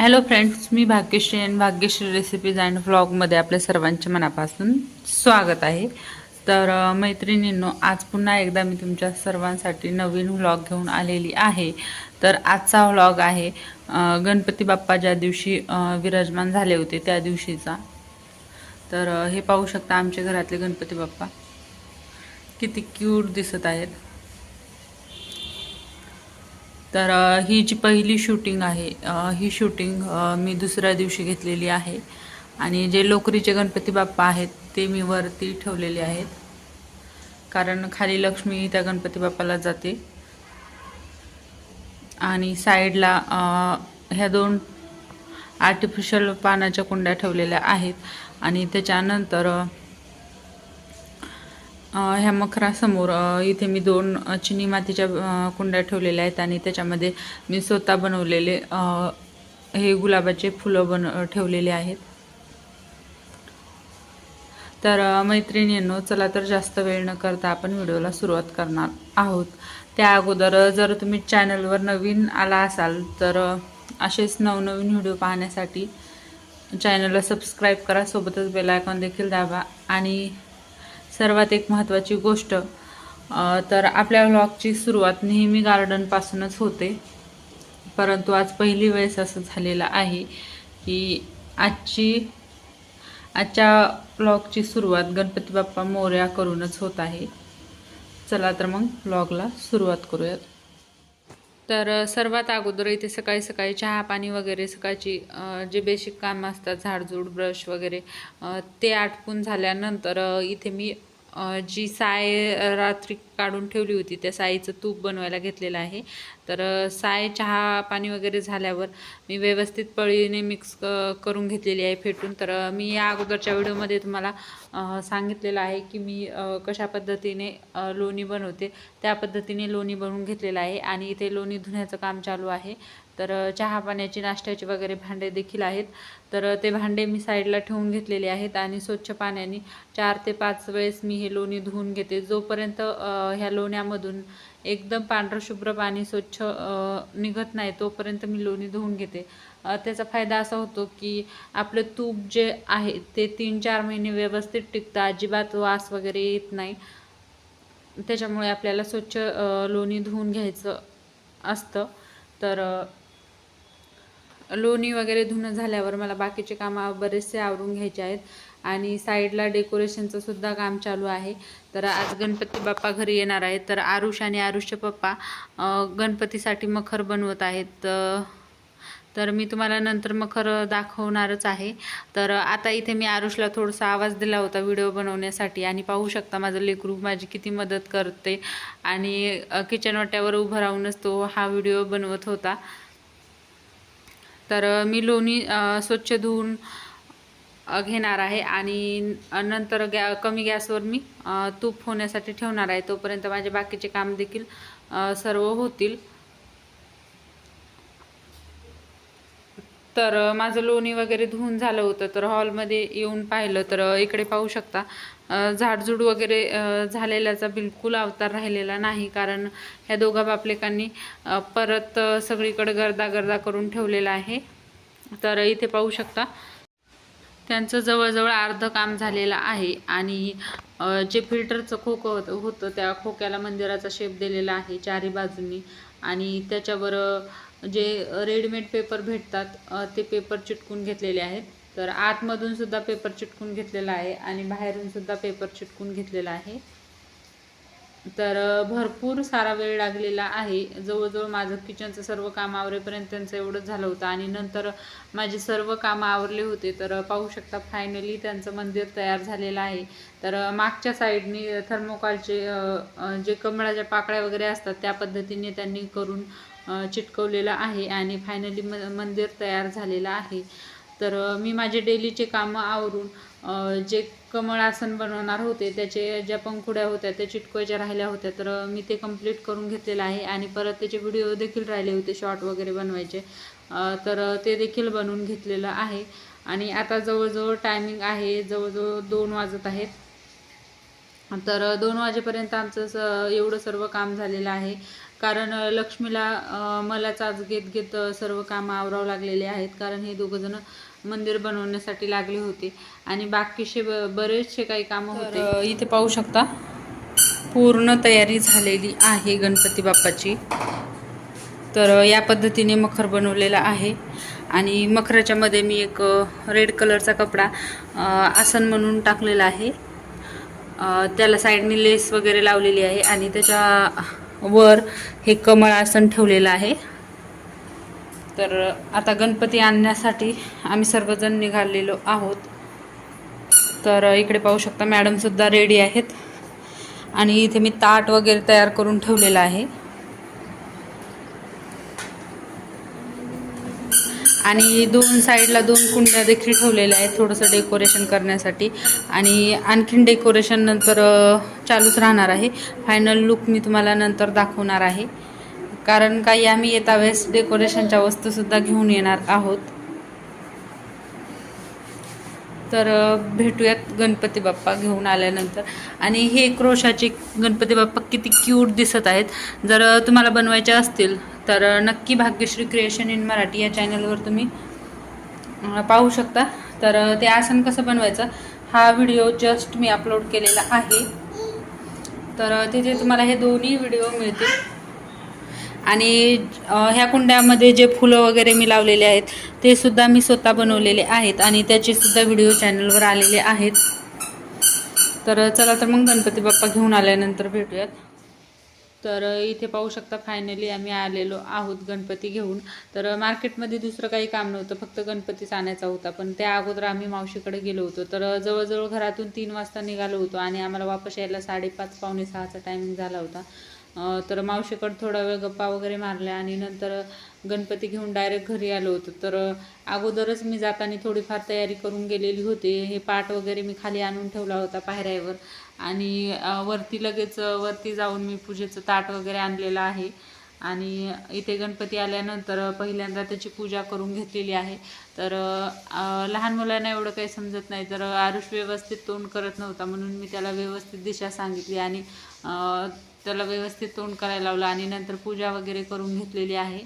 Hello friends मी भाग्यश्री आणि Bhagyashree recipes and व्लॉगमध्ये आपल्या सर्वांचे मनापासून स्वागत आहे. तर मैत्रिणींनो आज पुन्हा एकदा मी तुमच्या सर्वांसाठी नवीन व्लॉग घेऊन आलेली आहे. तर आजचा व्लॉग आहे गणपती बाप्पा ज्या दिवशी विराजमान झाले होते त्या दिवशीचा. तर हे पाहू शकता आमच्या घरातले गणपती बाप्पा. किती क्यूट दिसत आहेत. तर ही जी पहिली शूटिंग आहे ही शूटिंग मी दुसऱ्या दिवशी घेतलेली आहे. आणि जे लोकरीचे गणपती बाप्पा आहेत ते मी वरती ठेवलेले आहेत. कारण खाली लक्ष्मी त्या गणपती बाप्पाला जाते. आणि साईडला ह्या दोन आर्टिफिशियल पानाच्या कुंड्या ठेवलेल्या आहेत. आणि त्याच्यानंतर ह्या मखरासमोर इथे मी दोन चिनी मातीच्या कुंड्या ठेवलेल्या आहेत आणि त्याच्यामध्ये मी स्वतः बनवलेले हे गुलाबाचे फुलं बन ठेवलेले आहेत. तर मैत्रिणींनो चला तर जास्त वेळ न करता आपण व्हिडिओला सुरुवात करणार आहोत. त्या अगोदर जर तुम्ही चॅनलवर नवीन आला असाल तर असेच नवनवीन व्हिडिओ पाहण्यासाठी चॅनलला सबस्क्राईब करा सोबतच बेलायकॉन देखील दाबा आणि सर्वात एक महत्त्वाची गोष्ट. तर आपल्या व्लॉगची सुरुवात नेहमी गार्डनपासूनच होते. परंतु आज पहिली वेळेस असं झालेलं आहे की आजची आजच्या व्लॉगची सुरुवात गणपती बाप्पा मोर्या करूनच होत आहे. चला तर मग व्लॉगला सुरुवात करूयात. तर सर्वात अगोदर इथे सकाळी सकाळी चहा पाणी वगैरे सकाळची जे बेसिक कामं असतात झाडझूड ब्रश वगैरे ते आटपून झाल्यानंतर इथे मी जी साय रात्री काढून ठेवली होती. त्या साईचं तूप बनवायला घेतलेलं आहे. तर साय चहा पाणी वगैरे झाल्यावर मी व्यवस्थित पळीने मिक्स करून घेतलेली आहे फेटून. तर मी या अगोदरच्या व्हिडिओमध्ये तुम्हाला सांगितलेलं आहे की मी कशा पद्धतीने लोणी बनवते. त्या पद्धतीने लोणी बनवून घेतलेलं आहे आणि इथे लोणी धुण्याचं काम चालू आहे. तर चहा पाण्याची नाश्त्याची वगैरे भांडे देखील आहेत. तर ते भांडे मी साईडला ठेवून घेतलेले आहेत आणि स्वच्छ पाण्याने चार ते पाच वेळेस मी हे लोणी धुवून घेते. जोपर्यंत ह्या लोण्यामधून एकदम पांढरं शुभ्र पाणी स्वच्छ निघत नाही तोपर्यंत मी लोणी धुवून घेते. त्याचा फायदा असा होतो की आपलं तूप जे आहे ते तीन चार महिने व्यवस्थित टिकतं अजिबात वास वगैरे येत नाही. त्याच्यामुळे आपल्याला स्वच्छ लोणी धुवून घ्यायचं असतं. तर लोणी वगैरे धुणं झाल्यावर मला बाकीचे कामं बरेचसे आवरून घ्यायचे आहेत. आणि साईडला डेकोरेशनचं सुद्धा काम चालू आहे. तर आज गणपती बाप्पा घरी येणार आहेत. तर आरुष आणि आरुषचे पप्पा गणपतीसाठी मखर बनवत आहेत. तर मी तुम्हाला नंतर मखर दाखवणारच आहे. तर आता इथे मी आरुषला थोडासा आवाज दिला होता व्हिडिओ बनवण्यासाठी. आणि पाहू शकता माझं लेकरू माझी किती मदत करते. आणि किचन वाट्यावर उभं राहूनच तो हा व्हिडिओ बनवत होता. तर मी लोणी स्वच्छ धुवून घेणार आहे आणि नंतर गॅ कमी गॅसवर मी तूप होण्यासाठी ठेवणार आहे. तोपर्यंत माझे बाकीचे काम देखील सर्व होतील. तर माझं लोणी वगैरे धुवून झालं होतं तर हॉलमध्ये येऊन पाहिलं तर इकडे पाहू शकता. झाडझुड झाडझूड वगैरे झालेल्याचा बिलकुल अवतार राहिलेला नाही कारण ह्या दोघा बापलेकांनी परत सगळीकडे गर्दा गर्दा करून ठेवलेला आहे. तर इथे पाहू शकता. त्यांचं जवळजवळ अर्ध काम झालेलं आहे आणि जे फिल्टरचं खोकं होतं होतं त्या खोक्याला मंदिराचा शेप दिलेला आहे चारी बाजूंनी आणि त्याच्यावर जे रेडीमेड पेपर भेटतात ते पेपर चिटकून घेतलेले आहेत. तर आतमधून सुद्धा पेपर चिटकून घेतलेला आहे आणि बाहेरून सुद्धा पेपर चिटकून घेतलेला आहे. तर भरपूर सारा वेळ लागलेला आहे. जवळजवळ माझं किचनचं सर्व काम आवरेपर्यंत त्यांचं एवढंच झालं होतं. आणि नंतर माझे सर्व कामं आवरले होते. तर पाहू शकता फायनली त्यांचं मंदिर तयार झालेलं आहे. तर मागच्या साईडनी थर्मोकॉलचे जे कमळाच्या पाकळ्या वगैरे असतात त्या पद्धतीने त्यांनी करून चिटकवलेलं आहे आणि फायनली म मंदिर तयार झालेलं आहे. तर मी माझे डेलीचे कामं आवरून जे कमळ आसन बनवणार होते त्याचे ज्या पंखुड्या होत्या त्या चिटकवायच्या राहिल्या होत्या तर मी ते कंप्लीट करून घेतलेलं आहे आणि परत त्याचे व्हिडिओ देखील राहिले होते शॉर्ट वगैरे बनवायचे. तर ते देखील बनवून घेतलेलं आहे. आणि आता जवळजवळ टायमिंग आहे जवळजवळ दोन वाजत आहेत. तर दोन वाजेपर्यंत आमचं स एवढं सर्व काम झालेलं आहे. कारण लक्ष्मीला मलाच आज घेत घेत सर्व कामं आवरावं लागलेले आहेत. कारण हे दोघंजणं मंदिर बनवण्यासाठी लागले होते. आणि बाकीचे ब- बरेचसे काही कामं होते. इथे पाहू शकता. पूर्ण तयारी झालेली आहे गणपती बाप्पाची. तर या पद्धतीने मखर बनवलेला आहे. आणि मखराच्या मध्ये मी एक रेड कलरचा कपडा आसन म्हणून टाकलेला आहे. त्याला साईडने लेस वगैरे लावलेली आहे. आणि त्याच्या वर हे कमळ आसन ठेवलेलं आहे. तर आता गणपती आणण्यासाठी आम्ही सर्वजण निघालेलो आहोत. तर इकडे पाहू शकता मॅडमसुद्धा रेडी आहेत. आणि इथे मी ताट वगैरे तयार करून ठेवलेलं आहे. आणि दोन साईडला दोन कुंड्या देखील ठेवलेल्या आहेत थोडंसं डेकोरेशन करण्यासाठी. आणि आणखीन डेकोरेशन नंतर चालूच राहणार आहे. फायनल लुक मी तुम्हाला नंतर दाखवणार आहे. कारण काही आम्ही येता वेळेस डेकोरेशनच्या वस्तूसुद्धा घेऊन येणार आहोत. तर भेटूयात गणपती बाप्पा घेऊन आल्यानंतर. आणि हे क्रोशाचे गणपती बाप्पा किती क्यूट दिसत आहेत. जर तुम्हाला बनवायचे असतील तर नक्की भाग्यश्री क्रिएशन इन मराठी या चॅनलवर तुम्ही पाहू शकता. तर ते आसन कसं बनवायचं हा व्हिडिओ जस्ट मी अपलोड केलेला आहे. तर तिथे तुम्हाला हे दोन्ही व्हिडिओ मिळतील. आणि ह्या कुंड्यामध्ये जे फुलं वगैरे मी लावलेले आहेत ते सुद्धा मी स्वतः बनवलेले आहेत आणि त्याचे सुद्धा व्हिडिओ चॅनलवर आलेले आहेत. तर चला तर मग गणपती बाप्पा घेऊन आल्यानंतर भेटूयात. तर इथे पाहू शकता फायनली आम्ही आलेलो आहोत गणपती घेऊन. तर मार्केटमध्ये दुसरं काही काम नव्हतं फक्त गणपतीच आणायचा होता. पण त्या अगोदर आम्ही मावशीकडे गेलो होतो. तर जवळजवळ घरातून तीन वाजता निघालो होतो आणि आम्हाला वापस यायला साडेपाच पावणे सहाचा टायमिंग झाला होता. तर मावशीकडं थोडा वेळ गप्पा वगैरे मारल्या आणि नंतर गणपती घेऊन डायरेक्ट घरी आलो होतो. तर अगोदरच मी जाताना थोडीफार तयारी करून गेलेली होती. हे पाट वगैरे मी खाली आणून ठेवला होता पायऱ्यावर. आणि वरती लगेच वरती जाऊन मी पूजेचं ताट वगैरे आणलेलं आहे. आणि इथे गणपती आल्यानंतर पहिल्यांदा त्याची पूजा करून घेतलेली आहे. तर लहान मुलांना एवढं काही समजत नाही. तर आरुष व्यवस्थित तोंड करत नव्हता म्हणून मी त्याला व्यवस्थित दिशा सांगितली आणि त्याला व्यवस्थित तोंड करायला लावलं आणि नंतर पूजा वगैरे करून घेतलेली आहे.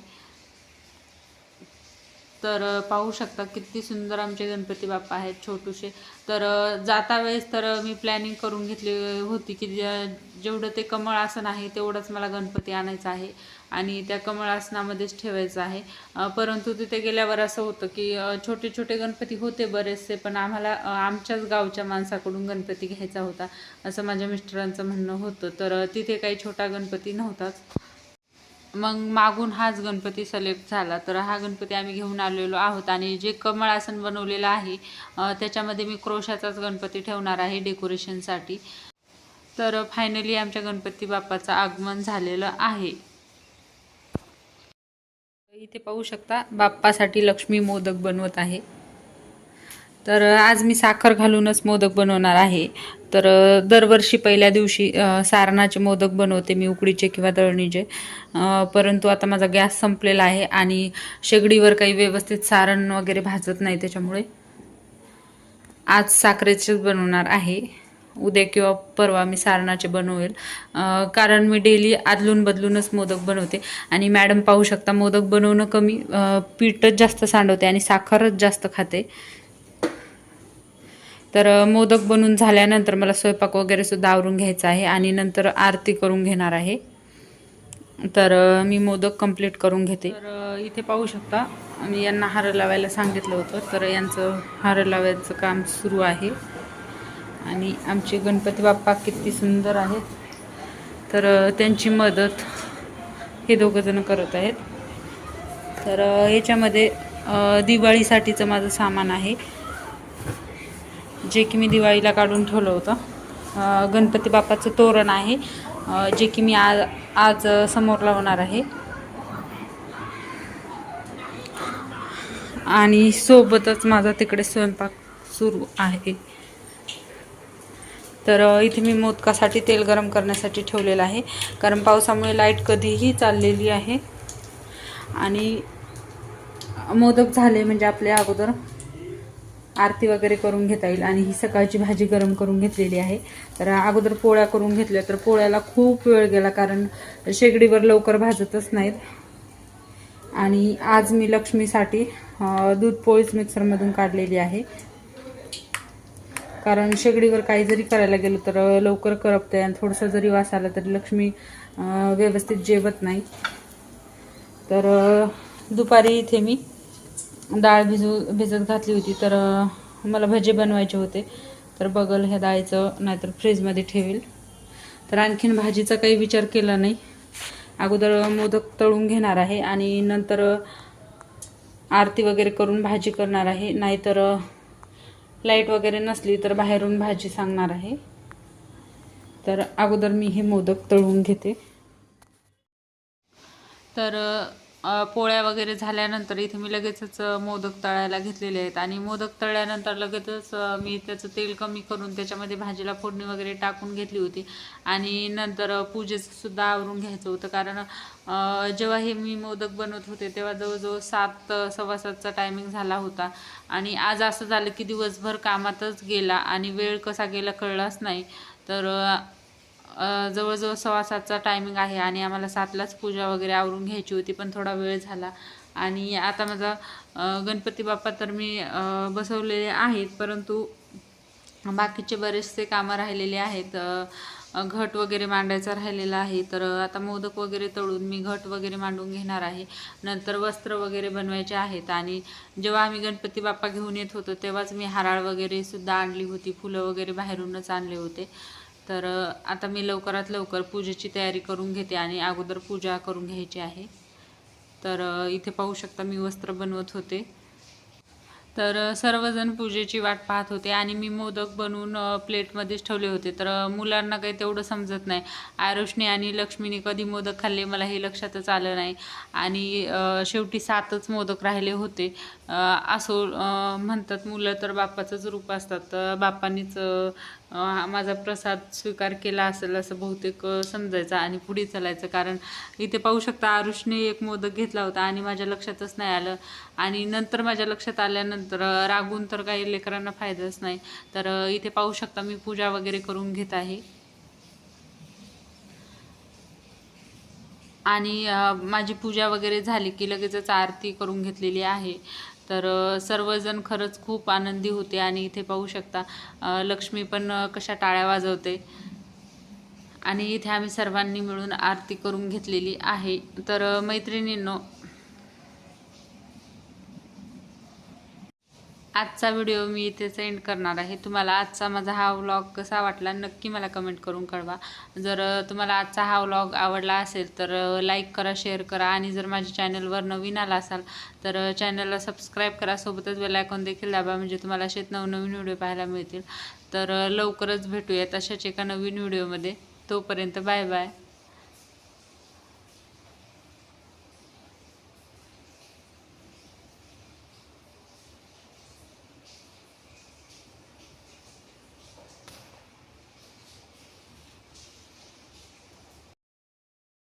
तर पाहू शकता किती सुंदर आमचे गणपती बाप्पा आहेत छोटूसे तर जाता वेळेस तर मी प्लॅनिंग करून घेतली होती की जेवढं ते कमळ आसन आहे तेवढंच मला गणपती आणायचं आहे आणि त्या कमळ आसनामध्येच ठेवायचं आहे. परंतु तिथे गेल्यावर असं होतं की छोटे छोटे गणपती होते बरेचसे पण आम्हाला आमच्याच गावच्या माणसाकडून गणपती घ्यायचा होता असं माझ्या मिस्टरांचं म्हणणं होतं. तर तिथे काही छोटा गणपती नव्हताच. मग मागून हाच गणपती सिलेक्ट झाला. तर हा गणपती आम्ही घेऊन आलेलो आहोत आणि जे कमळ आसन बनवलेलं आहे त्याच्यामध्ये मी क्रोशाचाच गणपती ठेवणार आहे डेकोरेशनसाठी तर फायनली आमच्या गणपती बाप्पाचं आगमन झालेलं आहे. इथे पाहू शकता बाप्पासाठी लक्ष्मी मोदक बनवत आहे. तर आज मी साखर घालूनच मोदक बनवणार आहे. तर दरवर्षी पहिल्या दिवशी सारणाचे मोदक बनवते मी उकडीचे किंवा दळणीचे परंतु आता माझा गॅस संपलेला आहे आणि शेगडीवर काही व्यवस्थित सारण वगैरे भाजत नाही त्याच्यामुळे. आज साखरेचेच बनवणार आहे. उद्या किंवा परवा मी सारणाचे बनवेल. कारण मी डेली आदलून बदलूनच मोदक बनवते. आणि मॅडम पाहू शकता मोदक बनवणं कमी पीठच जास्त सांडवते आणि साखरच जास्त खाते. तर मोदक बनून झाल्यानंतर मला स्वयंपाक वगैरे सुद्धा आवरून घ्यायचा आहे आणि नंतर आरती करून घेणार आहे. तर मी मोदक कंप्लीट करून घेते. तर इथे पाहू शकता मी यांना हार लावायला सांगितलं होतं. तर यांचं हार लावायचं काम सुरू आहे. आणि आमचे गणपती बाप्पा किती सुंदर आहेत. तर त्यांची मदत हे दोघंजणं करत आहेत. तर याच्यामध्ये दिवाळीसाठीचं माझं सामान आहे. जे की मी दिवाळीला काढून ठेवलं होतं. गणपती बाप्पाचं तोरण आहे. जे की मी आज आज समोर लावणार आहे. आणि सोबतच माझा तिकडे स्वयंपाक सुरू आहे. तर इथे मी मोदकासाठी तेल गरम करण्यासाठी ठेवलेलं आहे. कारण पावसामुळे लाइट कधीही चाललेली आहे. आणि मोदक झाले म्हणजे आपल्या अगोदर आरती वगैरे करून घेता येईल आणि ही सकाळची भाजी गरम करून घेतलेली आहे. तर अगोदर पोळ्या करून घेतल्या तर पोळ्याला खूप वेळ गेला कारण शेगडीवर लवकर भाजतच नाहीत. आणि आज मी लक्ष्मीसाठी दूध पोळीच मिक्सरमधून काढलेली आहे. कारण शेगडीवर काही जरी करायला गेलो तर लवकर करपते आणि थोडंसं जरी वास आला तरी लक्ष्मी व्यवस्थित जेवत नाही. तर दुपारी इथे मी डाळ भिजू भिजत घातली होती तर मला भजे बनवायचे होते. तर बगल ह्या डाळीचं नाहीतर फ्रीजमध्ये ठेवेल. तर आणखीन भाजीचा काही विचार केला नाही. अगोदर मोदक तळून घेणार आहे आणि नंतर आरती वगैरे करून भाजी करणार आहे. नाहीतर लाइट वगैरे नसली तर बाहेरून भाजी सांगणार आहे. तर अगोदर मी हे मोदक तळून घेते. तर पोळ्या वगैरे झाल्यानंतर इथे मी लगेचच मोदक तळायला घेतलेले आहेत. आणि मोदक तळल्यानंतर लगेचच मी त्याचं तेल कमी करून त्याच्यामध्ये भाजीला फोडणी वगैरे टाकून घेतली होती. आणि नंतर पूजेचंसुद्धा आवरून घ्यायचं होतं. कारण जेव्हा हे मी मोदक बनवत होते तेव्हा जवळजवळ सात सव्वा सातचा टायमिंग झाला होता. आणि आज असं झालं की दिवसभर कामातच गेला आणि वेळ कसा गेला कळलाच नाही. तर जवळजवळ सव्वा सातचा टायमिंग आहे आणि आम्हाला सातलाच पूजा वगैरे आवरून घ्यायची होती पण थोडा वेळ झाला. आणि आता माझा गणपती बाप्पा तर मी बसवलेले आहेत परंतु बाकीचे बरेचसे कामं राहिलेले आहेत. घट वगैरे मांडायचा राहिलेला आहे तर आता मोदक वगैरे तळून मी घट वगैरे मांडून घेणार आहे. नंतर वस्त्र वगैरे बनवायचे आहेत आणि जेव्हा आम्ही गणपती बाप्पा घेऊन येत होतो तेव्हाच मी हाराळ वगैरे सुद्धा आणली होती फुलं वगैरे बाहेरूनच आणले होते. तर आता मी लवकरात लवकर पूजेची तयारी करून घेते आणि अगोदर पूजा करून घ्यायची आहे. तर इथे पाहू शकता मी वस्त्र बनवत होते. तर सर्वजण पूजेची वाट पाहत होते आणि मी मोदक बनवून प्लेटमध्येच ठेवले होते. तर मुलांना काही तेवढं समजत नाही. आरुषने आणि लक्ष्मीने कधी मोदक खाल्ले मला हे लक्षातच आलं नाही. आणि शेवटी सातच मोदक राहिले होते. असो म्हणतात मुलं तर बाप्पाचंच रूप असतात. तर बाप्पांनीच माझा प्रसाद स्वीकार केला असेल असं बहुतेक समजायचं आणि पुढे चालायचं. कारण इथे पाहू शकता आरुषने एक मोदक घेतला होता आणि माझ्या लक्षातच नाही आलं. आणि नंतर माझ्या लक्षात आल्यानंतर रागून तर काही लेकरांना फायदाच नाही. तर इथे पाहू शकता मी पूजा वगैरे करून घेत आहे. आणि माझी पूजा वगैरे झाली की लगेचच आरती करून घेतलेली आहे. तर सर्वजण खरंच खूप आनंदी होते आणि इथे पाहू शकता लक्ष्मी पण कशा टाळ्या वाजवते. आणि इथे आम्ही सर्वांनी मिळून आरती करून घेतलेली आहे. तर मैत्रिणींनो आजचा व्हिडिओ मी इथेच एंड करणार आहे. तुम्हाला आजचा माझा हा व्लॉग कसा वाटला नक्की मला कमेंट करून कळवा. जर तुम्हाला आजचा हा व्लॉग आवडला असेल तर लाईक करा शेअर करा. आणि जर माझ्या चॅनलवर नवीन आला असाल तर चॅनलला सबस्क्राईब करा. सोबतच बेलायकॉन देखील दाबा म्हणजे तुम्हाला असेच नवनवीन व्हिडिओ पाहायला मिळतील. तर लवकरच भेटूयात अशाच एका नवीन व्हिडिओमध्ये तोपर्यंत बाय बाय